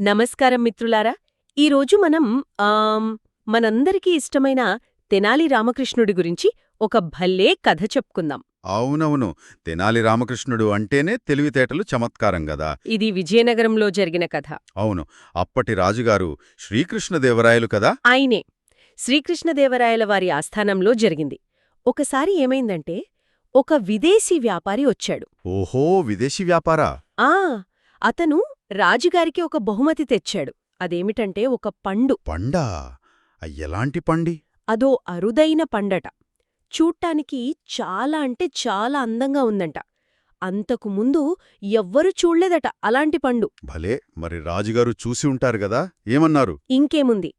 నమస్కారం మిత్రులారా. ఈరోజు మనం మనందరికీ ఇష్టమైన తెనాలి రామకృష్ణుడి గురించి ఒక భలే కథ చెప్పుకుందాం. అవునవును. తెనాలి రామకృష్ణుడు అంటేనే తెలివితేటలు చమత్కారం గదా. ఇది విజయనగరంలో జరిగిన కథ. అవును. అప్పటి రాజుగారు శ్రీకృష్ణదేవరాయలు కదా? ఆయనే. శ్రీకృష్ణదేవరాయల వారి ఆస్థానంలో జరిగింది. ఒకసారి ఏమైందంటే ఒక విదేశీ వ్యాపారి వచ్చాడు. ఓహో! విదేశీ వ్యాపారా? ఆ! అతను రాజుగారికి ఒక బహుమతి తెచ్చాడు. అదేమిటంటే ఒక పండు. పండా? ఎలాంటి పండి? అదో అరుదైన పండట. చూడ్టానికి చాలా అంటే చాలా అందంగా ఉందంట. అంతకు ముందు ఎవ్వరూ చూడ్లేదట అలాంటి పండు. భలే! మరి రాజుగారు చూసి ఉంటారు గదా? ఏమన్నారు? ఇంకేముంది?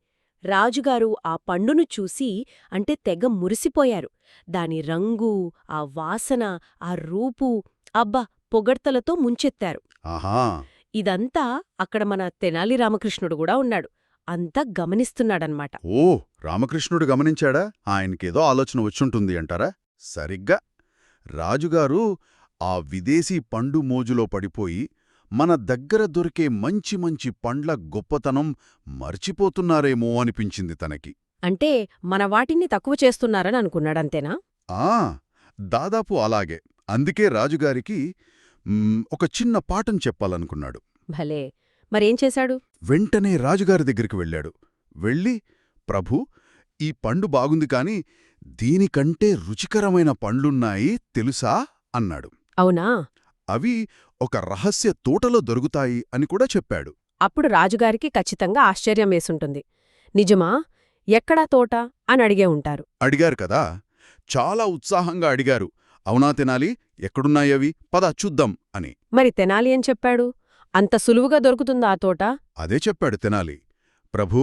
రాజుగారు ఆ పండును చూసి అంటే తెగ మురిసిపోయారు. దాని రంగు ఆ వాసన ఆ రూపు అబ్బా! పొగడ్తలతో ముంచెత్తారు. ఆహా! ఇదంతా అక్కడ మన తెనాలి రామకృష్ణుడు కూడా ఉన్నాడు. అంతా గమనిస్తున్నాడన్మాట ఓ రామకృష్ణుడు గమనించాడా? ఆయనకేదో ఆలోచన వచ్చుంటుంది అంటారా? సరిగ్గా. రాజుగారు ఆ విదేశీ పండు మోజులో పడిపోయి మన దగ్గర దొరికే మంచి మంచి పండ్ల గొప్పతనం మర్చిపోతున్నారేమో అనిపించింది తనకి. అంటే మన వాటిని తక్కువ చేస్తున్నారని అనుకున్నాడంతేనా? ఆ దాదాపు అలాగే. అందుకే రాజుగారికి ఒక చిన్న పాఠం చెప్పాలనుకున్నాడు. భలే! మరేం చేశాడు? వెంటనే రాజుగారి దగ్గరికి వెళ్ళాడు. వెళ్ళి ప్రభూ ఈ పండు బాగుంది కాని దీనికంటే రుచికరమైన పండ్లున్నాయి తెలుసా? అన్నాడు. అవునా? అవి ఒక రహస్య తోటలో దొరుకుతాయి అని కూడా చెప్పాడు. అప్పుడు రాజుగారికి ఖచ్చితంగా ఆశ్చర్యం వేసుంటుంది. నిజమా? ఎక్కడా తోట? అని అడిగే ఉంటారు. అడిగారు కదా! చాలా ఉత్సాహంగా అడిగారు. అవునా తినాలి? ఎక్కడున్నాయవి పద చూద్దాం అని. మరి తెనాలి ఏం చెప్పాడు? అంత సులువుగా దొరుకుతుందా ఆ తోట? అదే చెప్పాడు తినాలి. ప్రభూ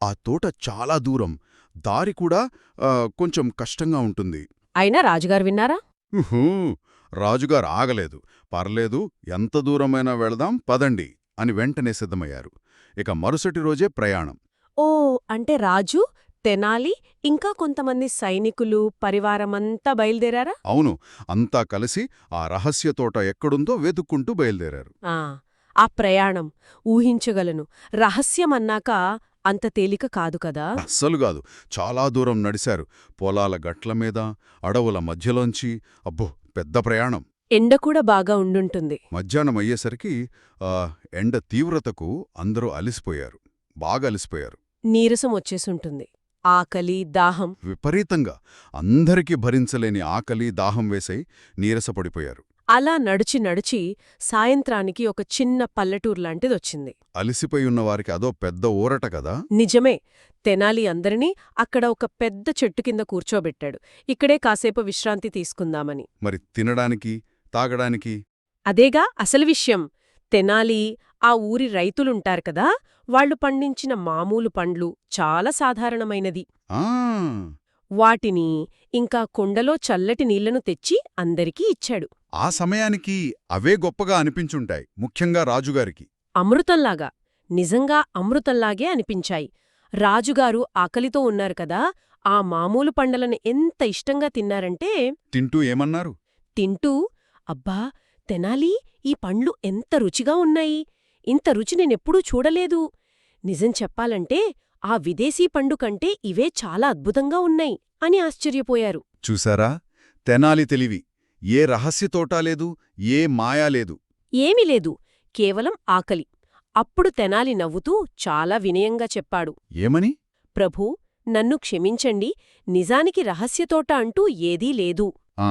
ఆ తోట చాలా దూరం. దారి కూడా ఆ, కొంచెం కష్టంగా ఉంటుంది. అయినా రాజుగారు విన్నారా? ఉహూ, రాజుగారు ఆగలేదు. పర్లేదు ఎంత దూరమైనా వెళదాం పదండి అని వెంటనే సిద్ధమయ్యారు. ఇక మరుసటి రోజే ప్రయాణం. ఓ అంటే రాజు తెనాలి ఇంకా కొంతమంది సైనికులు పరివారమంతా బయలుదేరారా? అవును. అంతా కలిసి ఆ రహస్య తోట ఎక్కడుందో వెతుక్కుంటూ బయలుదేరారు. ఆ ఆ ప్రయాణం ఊహించగలను. రహస్యమన్నాక అంత తేలిక కాదు కదా? అస్సలు కాదు. చాలా దూరం నడిశారు. పొలాల గట్ల మీద అడవుల మధ్యలోంచి. అబ్బో పెద్ద ప్రయాణం. ఎండ కూడా బాగా ఉండుంటుంది. మధ్యాహ్నం అయ్యేసరికి ఆ, ఎండ తీవ్రతకు అందరూ అలిసిపోయారు. బాగా అలిసిపోయారు. నీరసం వచ్చేసుంటుంది. ఆకలి దాహం. విపరీతంగా. అందరికీ భరించలేని ఆకలి దాహం వేసై నీరసపడిపోయారు. అలా నడిచి నడిచి సాయంత్రానికి ఒక చిన్న పల్లెటూర్లాంటిదొచ్చింది అలిసిపోయి ఉన్న వారికి అదో పెద్ద ఊరట కదా? నిజమే. తెనాలి అందరినీ అక్కడ ఒక పెద్ద చెట్టు కింద కూర్చోబెట్టాడు. ఇక్కడే కాసేపు విశ్రాంతి తీసుకుందామని. మరి తినడానికి తాగడానికి? అదేగా అసలు విషయం. తెనాలి ఆ ఊరి రైతులుంటారు కదా వాళ్ళు పండించిన మామూలు పండ్లు చాలా సాధారణమైనది. ఆ! వాటిని ఇంకా కొండలో చల్లటి నీళ్ళను తెచ్చి అందరికీ ఇచ్చాడు. ఆ సమయానికి అవే గొప్పగా అనిపించుంటాయి ముఖ్యంగా రాజుగారికి. అమృతంలాగా నిజంగా అమృతంలాగే అనిపించాయి. రాజుగారు ఆకలితో ఉన్నారు కదా ఆ మామూలు పండ్లను ఎంత ఇష్టంగా తిన్నారంటే తింటూ ఏమన్నారు? తింటూ అబ్బా తెనాలి ఈ పండ్లు ఎంత రుచిగా ఉన్నాయి! ఇంత రుచి నేనెప్పుడూ చూడలేదు. నిజం చెప్పాలంటే ఆ విదేశీ పండు కంటే ఇవే చాలా అద్భుతంగా ఉన్నాయి అని ఆశ్చర్యపోయారు. చూసారా? తెనాలి తెలివి. ఏ రహస్య తోటా లేదు ఏ మాయా లేదు. ఏమీ లేదు. కేవలం ఆకలి. అప్పుడు తెనాలి నవ్వుతూ చాలా వినయంగా చెప్పాడు. ఏమని? ప్రభూ నన్ను క్షమించండి. నిజానికి రహస్యతోట అంటూ ఏదీ లేదు. ఆ.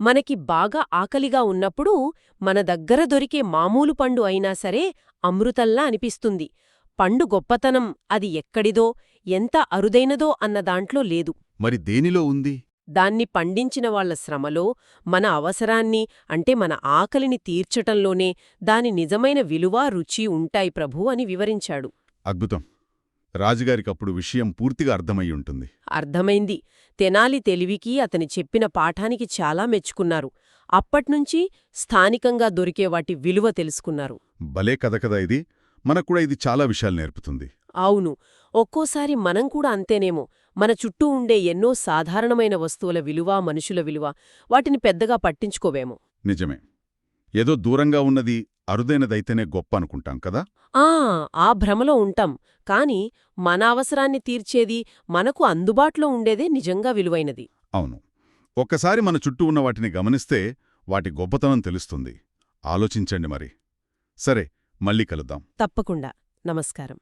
మనకి బాగా ఆకలిగా ఉన్నప్పుడు మన దగ్గర దొరికే మామూలు పండు అయినా సరే అమృతంలా అనిపిస్తుంది. పండు గొప్పతనం అది ఎక్కడిదో ఎంత అరుదైనదో అన్న దాంట్లో లేదు. మరి దేనిలో ఉంది? దాన్ని పండించిన వాళ్ళ శ్రమలో మన అవసరాన్ని అంటే మన ఆకలిని తీర్చటంలోనే దాని నిజమైన విలువ రుచి ఉంటాయి ప్రభూ అని వివరించాడు. అద్భుతం. రాజుగారికప్పుడు విషయం పూర్తిగా అర్థమై ఉంటుంది. అర్థమైంది. తెనాలి తెలివికి అతని చెప్పిన పాఠానికి చాలా మెచ్చుకున్నారు. అప్పట్నుంచి స్థానికంగా దొరికే వాటి విలువ తెలుసుకున్నారు. భలే కథ కదా ఇది. మనక్కూడా ఇది చాలా విషయాలు నేర్పుతుంది. అవును. ఒక్కోసారి మనం కూడా అంతేనేమో. మన చుట్టూ ఉండే ఎన్నో సాధారణమైన వస్తువుల విలువ మనుషుల విలువ వాటిని పెద్దగా పట్టించుకోవేమో. నిజమే. ఏదో దూరంగా ఉన్నది అరుదైనదైతేనే గొప్ప అనుకుంటాం కదా? ఆ! ఆ భ్రమలో ఉంటాం. కాని మన అవసరాన్ని తీర్చేది మనకు అందుబాటులో ఉండేదే నిజంగా విలువైనది. అవును. ఒక్కసారి మన చుట్టూ ఉన్న వాటిని గమనిస్తే వాటి గొప్పతనం తెలుస్తుంది. ఆలోచించండి మరి. సరే మళ్ళీ కలుద్దాం. తప్పకుండా. నమస్కారం.